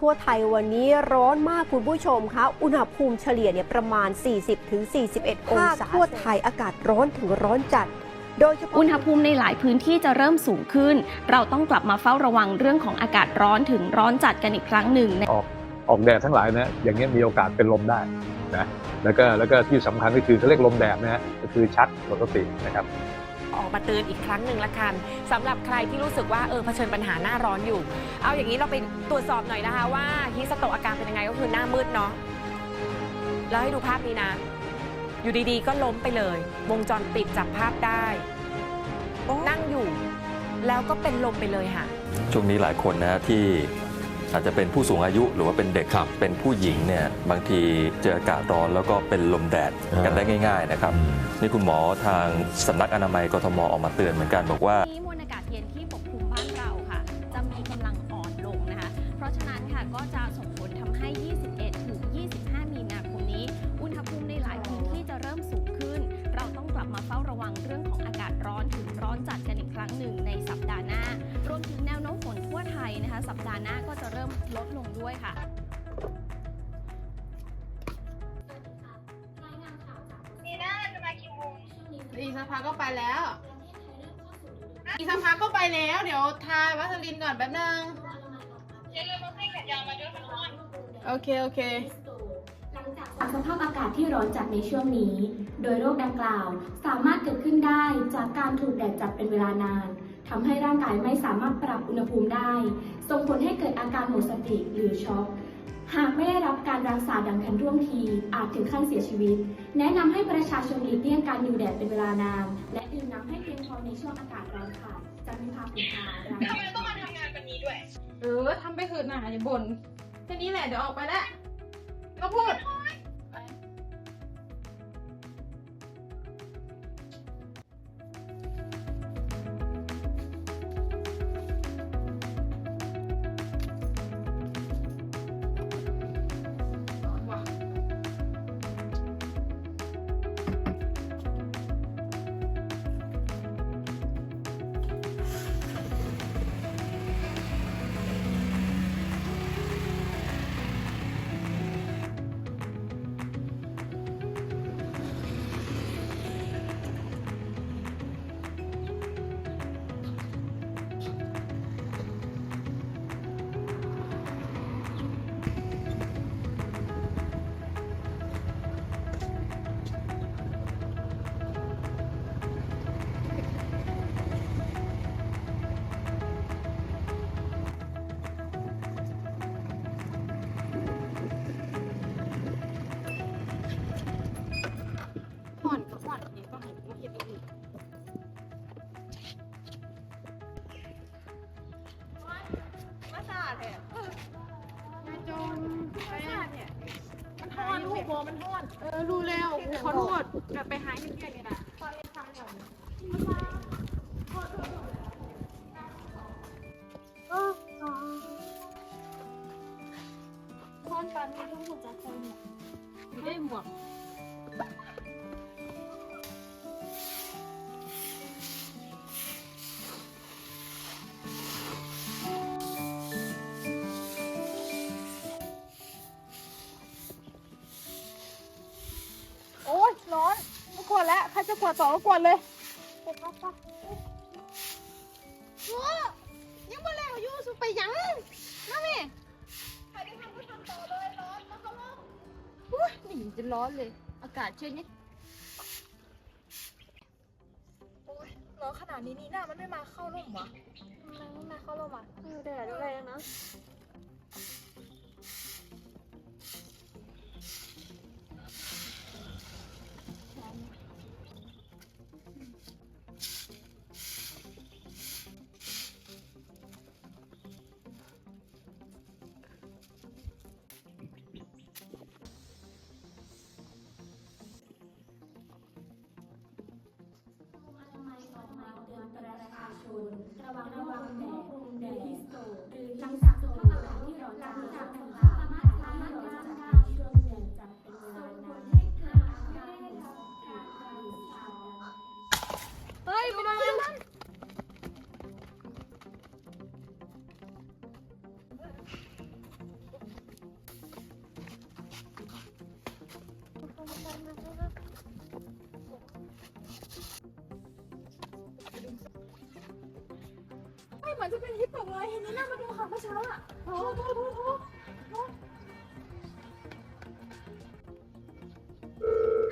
ทั่วไทยวันนี้ร้อนมากคุณผู้ชมคะ อุณหภูมิเฉลี่ยเนี่ยประมาณ 40-41 องศาทั่วไทยอากาศร้อนถึงร้อนจัดโดยเฉพาะอุณหภูมิในหลายพื้นที่จะเริ่มสูงขึ้น เราต้องกลับมาเฝ้าระวังเรื่องของอากาศร้อนถึงร้อนจัดกันอีกครั้งหนึ่งในออกออกแดดทั้งหลายนะอย่างเงี้ยมีโอกาสเป็นลมได้นะแล้วก็แล้วก็ที่สำคัญก็คือเขาเรียกลมแดดนะฮะก็คือชักหมดสตินะครับ ออกมาเตือนอีกครั้งหนึ่งละกันสำหรับใครที่รู้สึกว่าเออเผชิญปัญหาหน้าร้อนอยู่ เอาอย่างนี้เราไปตรวจสอบหน่อยนะคะ ว่าฮิสโตกอาการเป็นยังไงก็คือหน้ามืดเนาะแล้วให้ดูภาพนี้นะ อยู่ดีๆ ก็ล้มไปเลย วงจรปิดจับภาพได้นั่งอยู่ แล้วก็เป็นลมไปเลยค่ะช่วงนี้หลายคนนะที่ อาจจะเป็นผู้สูงอายุหรือว่าเป็นเด็กครับเป็นผู้หญิงเนี่ยบางทีเจออากาศร้อนแล้วก็เป็นลมแดดอ่ากันได้ง่าย ๆ นะครับอืมนี่คุณหมอทางสำนักอนามัยกทมออกมาเตือนเหมือนกันบอกว่านี้มวลอากาศเย็นที่ปกคลุมบ้านเราค่ะ จะมีกำลังอ่อนลงนะคะ เพราะฉะนั้นค่ะก็จะส่ง นะคะ สัปดาห์หน้าก็จะเริ่มลดลงด้วยค่ะอีกสักพักก็ไปแล้ว อีกสักพักก็ไปแล้ว เดี๋ยวทาวัสลินก่อนแป๊บนึงโอเค โอเคหลังจากสภาพอากาศที่ร้อนจัดในช่วงนี้ โดยโรคดังกล่าวสามารถเกิดขึ้นได้จากการถูกแดดจัดเป็นเวลานาน ทำให้ร่างกายไม่สามารถปรับอุณหภูมิได้ ส่งผลให้เกิดอาการหมดสติหรือช็อก หากไม่ได้รับการรักษาดังทันท่วงที อาจถึงขั้นเสียชีวิต แนะนำให้ประชาชนหลีกเลี่ยงการอยู่แดดเป็นเวลานาน และดื่มน้ำให้เพียงพอในช่วงอากาศร้อนค่ะจะมีภาพผิดพลาทำไมต้องมาทำงานแบบนี้ด้วย เออทำไปเถิดหนาอย่าบ่นแค่นี้แหละเดี๋ยวออกไปแล้วก็พูด ทอมันทอน เออรู้แล้วขอโทษกลับไปหาเงี้ยนี่นะตอนเรียนทำอย่ รจะกวดต่อก็กวดเลยไปปะปะโอ้ยังมาแล้วอยู่สุไปยังมาแม่ใครที่ทำก็ทำต่อเลยร้อนมาเขาลงอุ้ยนี่จะร้อนเลย อากาศเช่นนี้โอ๊ยร้อนขนาดนี้นี่หน้ามันไม่มาเข้าร่มวะมันไม่มาเข้าร่มอะเออแดดแรงนะ ไฮ้ไเหมือนจะเป็นฮิปโปเลยเห็นนี่น่ามาดูข่ะเมื่อเช้าอะโทษโทษ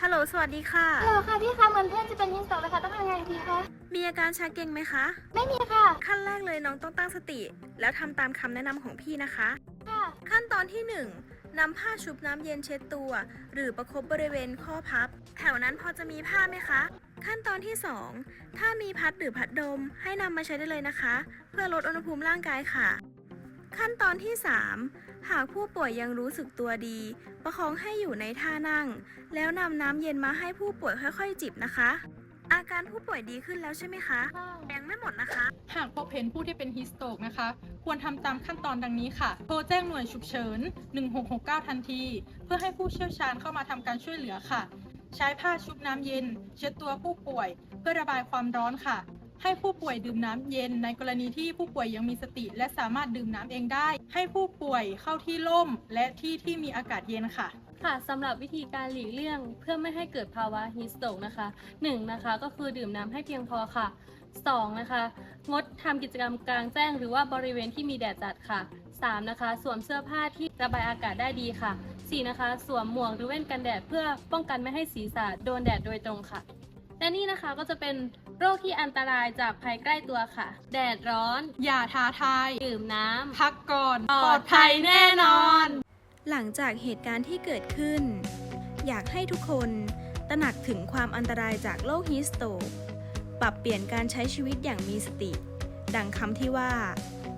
ฮัลโหล สวัสดีค่ะ ฮัลโหลค่ะพี่คะเหมือนเพื่อนจะเป็นฮิสโตกเลยค่ะต้องทำยังไงดีคะ มีอาการชักเกร็งไหมคะ ไม่มีค่ะ ขั้นแรกเลยน้องต้องตั้งสติ แล้วทำตามคำแนะนำของพี่นะคะ ค่ะ ขั้นตอนที่1นำผ้าชุบน้ำเย็นเช็ดตัว หรือประคบบริเวณข้อพับ แถวนั้นพอจะมีผ้าไหมคะ ขั้นตอนที่2ถ้ามีพัดหรือพัดดมให้นำมาใช้ได้เลยนะคะ เพื่อลดอุณหภูมิร่างกายค่ะ ขั้นตอนที่3 หากผู้ป่วยยังรู้สึกตัวดี ประคองให้อยู่ในท่านั่ง แล้วนำน้ำเย็นมาให้ผู้ป่วยค่อยๆ จิบนะคะ อาการผู้ป่วยดีขึ้นแล้วใช่ไหมคะยังไม่หมดนะคะ หากพบเห็นผู้ที่เป็นฮิสโตกนะคะ ควรทำตามขั้นตอนดังนี้ค่ะ โทรแจ้งหน่วยฉุกเฉิน 1669 ทันที เพื่อให้ผู้เชี่ยวชาญเข้ามาทำการช่วยเหลือค่ะ ใช้ผ้าชุบน้ำเย็น เช็ดตัวผู้ป่วย เพื่อระบายความร้อนค่ะ ให้ผู้ป่วยดื่มน้ำเย็น ในกรณีที่ผู้ป่วยยังมีสติ และสามารถดื่มน้ำเองได้ ให้ผู้ป่วยเข้าที่ร่ม และที่ที่มีอากาศเย็นค่ะ ค่ะสำหรับวิธีการหลีกเลี่ยง เพื่อไม่ให้เกิดภาวะฮีสโตกนะคะ 1 นะคะก็คือดื่มน้ำให้เพียงพอค่ะ 2 นะคะ งดทำกิจกรรมกลางแจ้ง หรือว่าบริเวณที่มีแดดจัดค่ะ 3 นะคะ สวมเสื้อผ้าที่ระบายอากาศได้ดีค่ะ 4 นะคะ สวมหมวกหรือแว่นกันแดดเพื่อป้องกันไม่ให้ศีรษะโดนแดดโดยตรงค่ะและนี่นะคะก็จะเป็น โรคที่อันตรายจากภัยใกล้ตัวค่ะ แดดร้อน อย่าท้าทาย ดื่มน้ำ พักก่อน ปลอดภัยแน่นอน หลังจากเหตุการณ์ที่เกิดขึ้น อยากให้ทุกคนตระหนักถึงความอันตรายจากโรคฮิสโตกปรับเปลี่ยนการใช้ชีวิตอย่างมีสติ ดังคำที่ว่า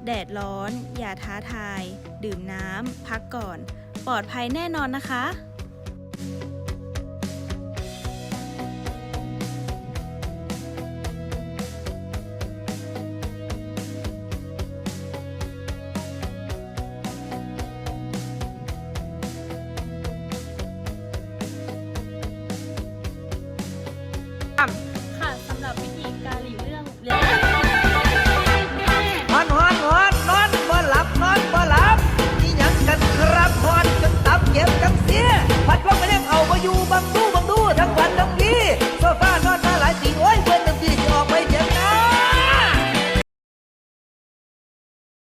แดดร้อน อย่าท้าทาย ดื่มน้ำ พักก่อน ปลอดภัยแน่นอนนะคะ